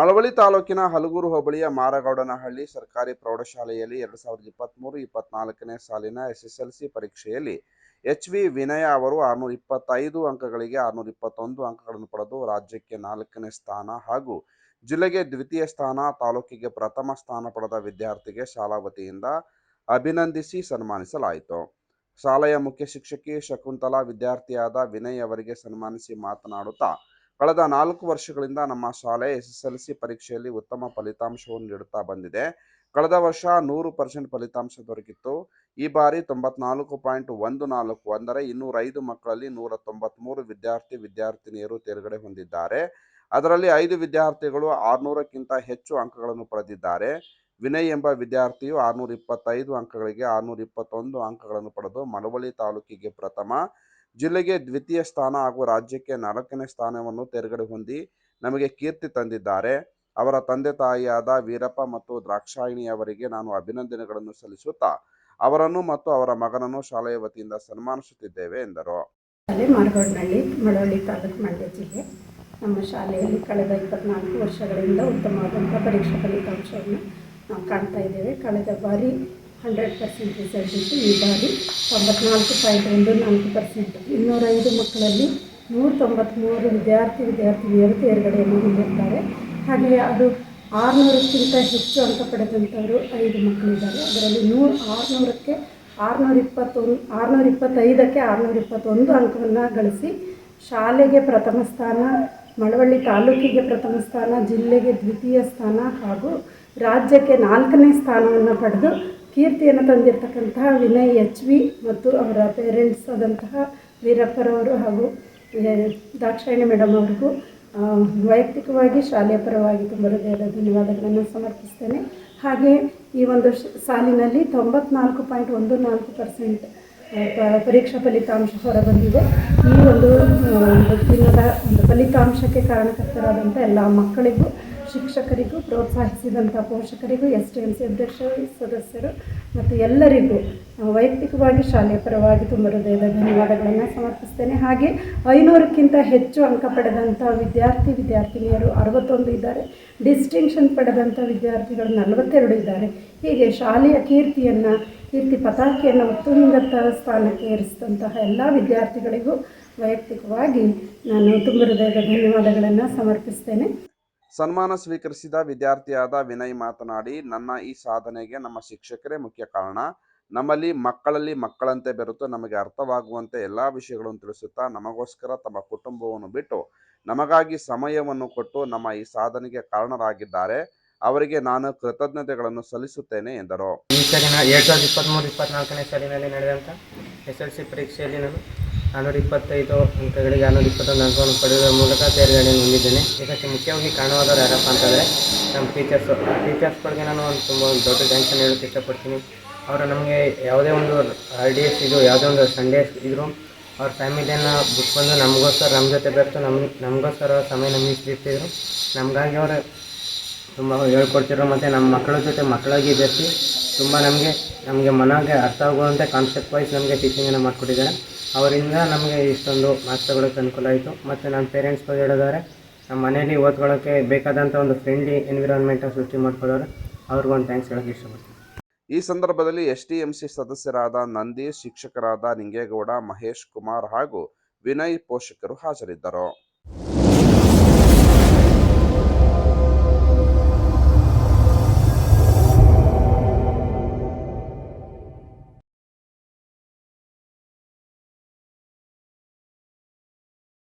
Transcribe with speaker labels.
Speaker 1: ಮಳವಳ್ಳಿ ತಾಲೂಕಿನ ಹಲಗೂರು ಹೋಬಳಿಯ ಮಾರಗೌಡನಹಳ್ಳಿ ಸರ್ಕಾರಿ ಪ್ರೌಢಶಾಲೆಯಲ್ಲಿ ಎರಡ್ ಸಾವಿರದ ಇಪ್ಪತ್ತ್ಮೂರು ಇಪ್ಪತ್ನಾಲ್ಕನೇ ಸಾಲಿನ ಎಸ್ಎಸ್ಎಲ್ಸಿ ಪರೀಕ್ಷೆಯಲ್ಲಿ ಎಚ್ ವಿ ವಿನಯ ಅವರು ಆರ್ನೂರ ಇಪ್ಪತ್ತೈದು ಅಂಕಗಳಿಗೆ ಆರ್ನೂರ ಇಪ್ಪತ್ತೊಂದು ಅಂಕಗಳನ್ನು ಪಡೆದು ರಾಜ್ಯಕ್ಕೆ ನಾಲ್ಕನೇ ಸ್ಥಾನ ಹಾಗೂ ಜಿಲ್ಲೆಗೆ ದ್ವಿತೀಯ ಸ್ಥಾನ, ತಾಲೂಕಿಗೆ ಪ್ರಥಮ ಸ್ಥಾನ ಪಡೆದ ವಿದ್ಯಾರ್ಥಿಗೆ ಶಾಲಾ ವತಿಯಿಂದ ಅಭಿನಂದಿಸಿ ಸನ್ಮಾನಿಸಲಾಯಿತು. ಶಾಲೆಯ ಮುಖ್ಯ ಶಿಕ್ಷಕಿ ಶಕುಂತಲಾ ವಿದ್ಯಾರ್ಥಿಯಾದ ವಿನಯ್ ಅವರಿಗೆ ಸನ್ಮಾನಿಸಿ ಮಾತನಾಡುತ್ತಾ ಕಳೆದ ನಾಲ್ಕು ವರ್ಷಗಳಿಂದ ನಮ್ಮ ಶಾಲೆ ಎಸ್ ಎಸ್ ಎಲ್ ಸಿ ಪರೀಕ್ಷೆಯಲ್ಲಿ ಉತ್ತಮ ಫಲಿತಾಂಶವನ್ನು ನೀಡುತ್ತಾ ಬಂದಿದೆ. ಕಳೆದ ವರ್ಷ ನೂರು ಪರ್ಸೆಂಟ್ ಫಲಿತಾಂಶ ದೊರಕಿತ್ತು. ಈ ಬಾರಿ ತೊಂಬತ್ನಾಲ್ಕು ಪಾಯಿಂಟ್ ಒಂದು ನಾಲ್ಕು ಅಂದರೆ ಇನ್ನೂರೈದು ಮಕ್ಕಳಲ್ಲಿ ನೂರ ತೊಂಬತ್ಮೂರು ವಿದ್ಯಾರ್ಥಿ ವಿದ್ಯಾರ್ಥಿನಿಯರು ತೇರ್ಗಡೆ ಹೊಂದಿದ್ದಾರೆ. ಅದರಲ್ಲಿ ಐದು ವಿದ್ಯಾರ್ಥಿಗಳು ಆರುನೂರಕ್ಕಿಂತ ಹೆಚ್ಚು ಅಂಕಗಳನ್ನು ಪಡೆದಿದ್ದಾರೆ. ವಿನಯ್ ಎಂಬ ವಿದ್ಯಾರ್ಥಿಯು ಆರ್ನೂರ ಇಪ್ಪತ್ತೈದು ಅಂಕಗಳಿಗೆ ಆರ್ನೂರ ಇಪ್ಪತ್ತೊಂದು ಅಂಕಗಳನ್ನು ಪಡೆದು ಮಳವಳ್ಳಿ ತಾಲೂಕಿಗೆ ಪ್ರಥಮ ಜಿಲ್ಲೆಗೆ ದ್ವಿತೀಯ ಸ್ಥಾನ ಹಾಗೂ ರಾಜ್ಯಕ್ಕೆ ನಾಲ್ಕನೇ ಸ್ಥಾನವನ್ನು ತೇರ್ಗಡೆ ಹೊಂದಿ ನಮಗೆ ಕೀರ್ತಿ ತಂದಿದ್ದಾರೆ. ಅವರ ತಂದೆ ತಾಯಿಯಾದ ವೀರಪ್ಪ ಮತ್ತು ದ್ರಾಕ್ಷಾಯಿಣಿ ಅವರಿಗೆ ನಾನು ಅಭಿನಂದನೆಗಳನ್ನು ಸಲ್ಲಿಸುತ್ತಾ ಅವರನ್ನು ಮತ್ತು ಅವರ ಮಗನನ್ನು ಶಾಲೆಯ ವತಿಯಿಂದ ಸನ್ಮಾನಿಸುತ್ತಿದ್ದೇವೆ ಎಂದರು.
Speaker 2: ಮಾರಗೋಡ್ನಹಳ್ಳಿ ಮಳವಳ್ಳಿ ತಾಲೂಕು ಮಂಡ್ಯ ಜಿಲ್ಲೆ. ನಮ್ಮ ಶಾಲೆಯಲ್ಲಿ ಕಳೆದ ಇಪ್ಪತ್ನಾಲ್ಕು ವರ್ಷಗಳಿಂದ ಉತ್ತಮವಾದಂಥ ಪರೀಕ್ಷಾ ಫಲಿತಾಂಶವನ್ನು ನಾವು ಕಾಣ್ತಾ ಇದ್ದೇವೆ. ಕಳೆದ ಬಾರಿ ಹಂಡ್ರೆಡ್ ಪರ್ಸೆಂಟ್ ರಿಸಲ್ಟ್ ಇತ್ತು. ಈ ಬಾರಿ ತೊಂಬತ್ನಾಲ್ಕು ಪಾಯಿಂಟ್ ಒಂದು ನಾಲ್ಕು ಪರ್ಸೆಂಟ್. ಇನ್ನೂರೈದು ಮಕ್ಕಳಲ್ಲಿ ನೂರ ತೊಂಬತ್ತ್ಮೂರು ವಿದ್ಯಾರ್ಥಿ ವಿದ್ಯಾರ್ಥಿನಿಯರು ತೇರ್ಗಡೆಯನ್ನು ಹೊಂದಿರ್ತಾರೆ ಹಾಗೆಯೇ ಅದು ಆರುನೂರಕ್ಕಿಂತ ಹೆಚ್ಚು ಅಂಕ ಪಡೆದಂಥವರು ಐದು ಮಕ್ಕಳಿದ್ದಾರೆ. ಅದರಲ್ಲಿ ನೂರು ಆರುನೂರಕ್ಕೆ ಆರುನೂರ ಇಪ್ಪತ್ತೊಂದು ಆರುನೂರ ಇಪ್ಪತ್ತೈದಕ್ಕೆ ಆರುನೂರ ಇಪ್ಪತ್ತೊಂದು ಅಂಕವನ್ನು ಗಳಿಸಿ ಶಾಲೆಗೆ ಪ್ರಥಮ ಸ್ಥಾನ, ಮಳವಳ್ಳಿ ತಾಲೂಕಿಗೆ ಪ್ರಥಮ ಸ್ಥಾನ, ಜಿಲ್ಲೆಗೆ ದ್ವಿತೀಯ ಸ್ಥಾನ ಹಾಗೂ ರಾಜ್ಯಕ್ಕೆ ನಾಲ್ಕನೇ ಸ್ಥಾನವನ್ನು ಪಡೆದು ಕೀರ್ತಿಯನ್ನು ತಂದಿರತಕ್ಕಂತಹ ವಿನಯ್ ಎಚ್ ವಿ ಮತ್ತು ಅವರ ಪೇರೆಂಟ್ಸ್ ಆದಂತಹ ವೀರಪ್ಪರವರು ಹಾಗೂ ದಾಕ್ಷಾಯಣಿ ಮೇಡಮ್ ಅವ್ರಿಗೂ ವೈಯಕ್ತಿಕವಾಗಿ, ಶಾಲೆಯ ಪರವಾಗಿ ತುಂಬ ಹೃದಯದ ಧನ್ಯವಾದಗಳನ್ನು ಸಮರ್ಪಿಸ್ತೇನೆ. ಹಾಗೆ ಈ ಒಂದು ಸಾಲಿನಲ್ಲಿ ತೊಂಬತ್ನಾಲ್ಕು ಪಾಯಿಂಟ್ ಒಂದು ನಾಲ್ಕು ಪರ್ಸೆಂಟ್ ಪರೀಕ್ಷಾ ಫಲಿತಾಂಶ ಹೊರಬಂದಿದೆ. ಈ ಒಂದು ದಿನದ ಒಂದು ಫಲಿತಾಂಶಕ್ಕೆ ಕಾರಣಕರ್ತರಾದಂಥ ಎಲ್ಲ ಮಕ್ಕಳಿಗೂ ಶಿಕ್ಷಕರಿಗೂ ಪ್ರೋತ್ಸಾಹಿಸಿದಂಥ ಪೋಷಕರಿಗೂ ಎಸ್ ಟಿ ಎಂ ಸಿ ಅಧ್ಯಕ್ಷರು, ಸದಸ್ಯರು ಮತ್ತು ಎಲ್ಲರಿಗೂ ವೈಯಕ್ತಿಕವಾಗಿ, ಶಾಲೆಯ ಪರವಾಗಿ ತುಂಬ ಹೃದಯದ ಧನ್ಯವಾದಗಳನ್ನು ಸಮರ್ಪಿಸ್ತೇನೆ. ಹಾಗೆ ಐನೂರಕ್ಕಿಂತ ಹೆಚ್ಚು ಅಂಕ ಪಡೆದಂಥ ವಿದ್ಯಾರ್ಥಿ, ವಿದ್ಯಾರ್ಥಿನಿಯರು ಅರವತ್ತೊಂದು ಇದ್ದಾರೆ. ಡಿಸ್ಟಿಂಕ್ಷನ್ ಪಡೆದಂಥ ವಿದ್ಯಾರ್ಥಿಗಳು ನಲವತ್ತೆರಡು ಇದ್ದಾರೆ. ಹೀಗೆ ಶಾಲೆಯ ಕೀರ್ತಿಯನ್ನು, ಕೀರ್ತಿ ಪತಾಕೆಯನ್ನು ಉತ್ತುಂಗತ ಸ್ಥಾನಕ್ಕೆ ಏರಿಸಿದಂತಹ ಎಲ್ಲ ವಿದ್ಯಾರ್ಥಿಗಳಿಗೂ ವೈಯಕ್ತಿಕವಾಗಿ ನಾನು ತುಂಬ ಹೃದಯದ ಧನ್ಯವಾದಗಳನ್ನು ಸಮರ್ಪಿಸ್ತೇನೆ.
Speaker 1: ಸನ್ಮಾನ ಸ್ವೀಕರಿಸಿದ ವಿದ್ಯಾರ್ಥಿಯಾದ ವಿನಯ್ ಮಾತನಾಡಿ, ನನ್ನ ಈ ಸಾಧನೆಗೆ ನಮ್ಮ ಶಿಕ್ಷಕರೇ ಮುಖ್ಯ ಕಾರಣ. ನಮ್ಮಲ್ಲಿ ಮಕ್ಕಳಲ್ಲಿ ಮಕ್ಕಳಂತೆ ಬೆರೆತು ನಮಗೆ ಅರ್ಥವಾಗುವಂತೆ ಎಲ್ಲ ವಿಷಯಗಳನ್ನು ತಿಳಿಸುತ್ತಾ, ನಮಗೋಸ್ಕರ ತಮ್ಮ ಕುಟುಂಬವನ್ನು ಬಿಟ್ಟು ನಮಗಾಗಿ ಸಮಯವನ್ನು ಕೊಟ್ಟು ನಮ್ಮ ಈ ಸಾಧನೆಗೆ ಕಾರಣರಾಗಿದ್ದಾರೆ. ಅವರಿಗೆ ನಾನು ಕೃತಜ್ಞತೆಗಳನ್ನು ಸಲ್ಲಿಸುತ್ತೇನೆ ಎಂದರು.
Speaker 3: ಈ ಸಾಲಿನ ಎರಡು ಸಾವಿರದ ಇಪ್ಪತ್ತ್ಮೂರು ಇಪ್ಪತ್ನಾಲ್ಕನೇ ಸಾಲಿನಲ್ಲಿ ನಡೆದಂಥ ಎಸ್ ಎಲ್ ಸಿ ಪರೀಕ್ಷೆಯಲ್ಲಿ ನಾನು ನಾನ್ನೂರ ಇಪ್ಪತ್ತೈದು ಅಂಕಗಳಿಗೆ ನಾನೂರ ಇಪ್ಪತ್ತೊಂದು ಅಂಕವನ್ನು ಪಡೆಯುವ ಮೂಲಕ ತೇರ್ಗಡೆಯನ್ನು ಹೊಂದಿದ್ದೇನೆ. ಇದಕ್ಕೆ ಮುಖ್ಯವಾಗಿ ಕಾರಣವಾದವರು ಯಾರಪ್ಪ ಅಂತಂದರೆ ನಮ್ಮ ಟೀಚರ್ಸು ಆ ಟೀಚರ್ಸ್ಗಳಿಗೆ ನಾನು ಒಂದು ತುಂಬ ಒಂದು ದೊಡ್ಡ ಥ್ಯಾಂಕ್ಸನ್ನು ಹೇಳೋಕ್ಕೆ ಇಷ್ಟಪಡ್ತೀನಿ. ಅವರು ನಮಗೆ ಯಾವುದೇ ಒಂದು ಹಾಲಿಡೇಸ್ ಇದು, ಯಾವುದೇ ಒಂದು ಸಂಡೇಸ್ ಇದ್ದರೂ ಅವ್ರ ಫ್ಯಾಮಿಲಿಯನ್ನು ಬಿಟ್ಕೊಂಡು ನಮಗೋಸ್ಕರ ನಮ್ಮ ಜೊತೆ ಬೆರೆತು ನಮ್ಮ ನಮಗೋಸ್ಕರ ಸಮಯನ ಮೀಸಲಿಟ್ಟಿದ್ರು ನಮಗಾಗಿ ಅವರು ತುಂಬ ಹೇಳ್ಕೊಡ್ತಿದ್ರು ಮತ್ತು ನಮ್ಮ ಮಕ್ಕಳ ಜೊತೆ ಮಕ್ಕಳಾಗಿ ಬೆರೆಸಿ ತುಂಬ ನಮಗೆ ನಮಗೆ ಮನಗೆ ಅರ್ಥ ಆಗುವಂತೆ ಕಾನ್ಸೆಪ್ಟ್ ವೈಸ್ ನಮಗೆ ಟೀಚಿಂಗನ್ನು ಮಾಡಿಕೊಟ್ಟಿದ್ದಾರೆ. ಅವರಿಂದ ನಮಗೆ ಇಷ್ಟೊಂದು ಮಾಸ್ಟರ್ಗಳಿಗೆ ಅನುಕೂಲ ಆಯಿತು. ಮತ್ತು ನನ್ನ ಪೇರೆಂಟ್ಸ್ ಬಗ್ಗೆ ಹೇಳೋದಾದ್ರೆ, ನಮ್ಮ ಮನೇಲಿ ಓದ್ಕೊಳ್ಳೋಕ್ಕೆ ಬೇಕಾದಂಥ ಒಂದು ಫ್ರೆಂಡ್ಲಿ ಎನ್ವಿರಾನ್ಮೆಂಟ್ ಸೃಷ್ಟಿ ಮಾಡ್ಕೊಳ್ಳೋರು. ಅವ್ರಿಗೊಂದು ಥ್ಯಾಂಕ್ಸ್ ಹೇಳೋಕ್ಕೆ ಇಷ್ಟಪಡ್ತೀನಿ.
Speaker 1: ಈ ಸಂದರ್ಭದಲ್ಲಿ ಎಸ್ಟಿಎಂಸಿ ಸದಸ್ಯರಾದ ನಂದಿ ಶಿಕ್ಷಕರಾದ ನಿಂಗೇಗೌಡ, ಮಹೇಶ್ ಕುಮಾರ್ ಹಾಗೂ ವಿನಯ್ ಪೋಷಕರು ಹಾಜರಿದ್ದರು.